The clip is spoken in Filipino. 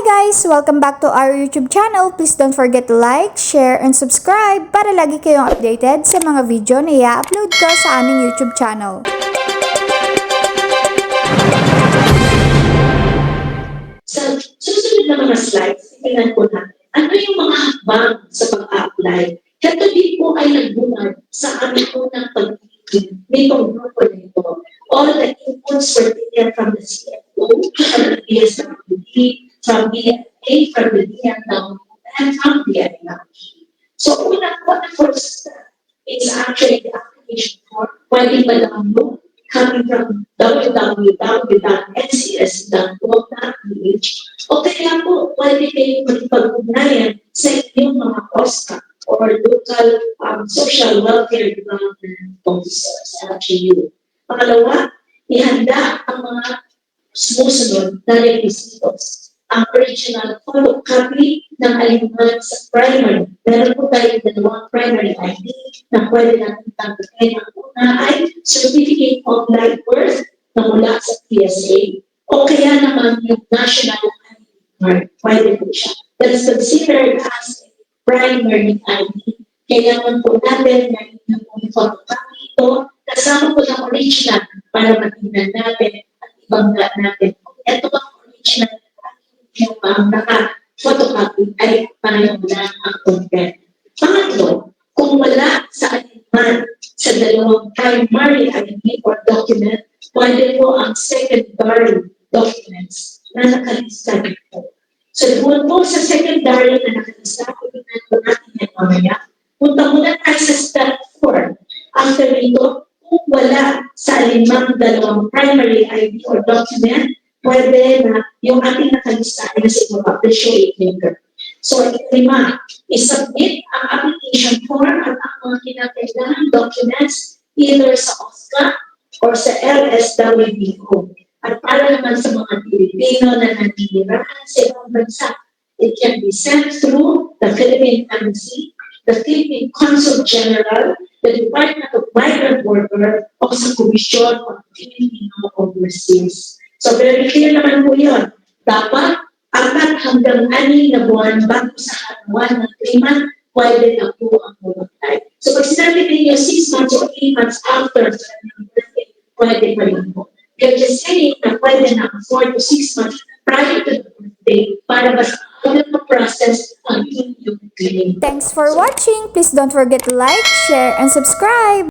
guys! Welcome back to our YouTube channel. Please don't forget to like, share, and subscribe para lagi kayong updated sa mga video na i-upload ko sa aming YouTube channel. Sa susunod na mga slides, tingnan po natin ano yung mga hakbang sa pag-apply. Ito din po ay nagbungad sa aming unang pag-ibig nitong grupo na ito. All the inputs were taken from the CFO, from the BSWD, from the DNW, and the NLP. So una po na first step is actually the application form. Pwede ba download coming from www.ncs.gov.ph o kaya po pwede kayong magpag-ugnayan sa inyong mga OSCA or local um, social welfare development officers, LGU. Pangalawa, ihanda ang mga sumusunod na requisitos. Ang original photocopy ng aliman sa primary. Meron po tayo dalawang primary ID na pwede natin tanggapin. Ang una ay Certificate of Life Birth na mula sa PSA o kaya naman yung National ID Card. Pwede po siya. That is considered as a primary ID. Kailangan po natin na inyong po yung photocopy ito kasama po ng original para matingnan natin at ibangga natin. Ito ang original ang naka-photocopy ay pareho na ang content. Pangatlo, kung wala sa alinman sa dalawang primary ID or document, pwede po ang secondary documents na nakalista dito. So, doon po sa secondary na nakalista, tingnan po natin yan mamaya. Punta muna tayo sa step 4. After nito, kung wala sa alimang dalawang primary ID or document, pwede na yung ating nakalista ay nasa show it later. So, lima, isubmit ang application form at ang mga kinakailangan documents either sa OSCA or sa LSWDO. At para naman sa mga Pilipino na naniniran sa ibang bansa, it can be sent through the Philippine Embassy, the Philippine Consul General, the Department of Migrant Worker, o sa Commission on Filipino Overseas. So very clear naman po yun. Dapat apat hanggang anim na buwan bago sa harawan ng klima, pwede na po ang mag-apply. So pag sinabi ninyo 6 months or 8 months after sa kanyang birthday, pwede pa rin po. They're just saying na pwede na 4 to 6 months prior to the birthday para mas agad ma-process ang inyong claim. Thanks for watching! Please don't forget to like, share, and subscribe!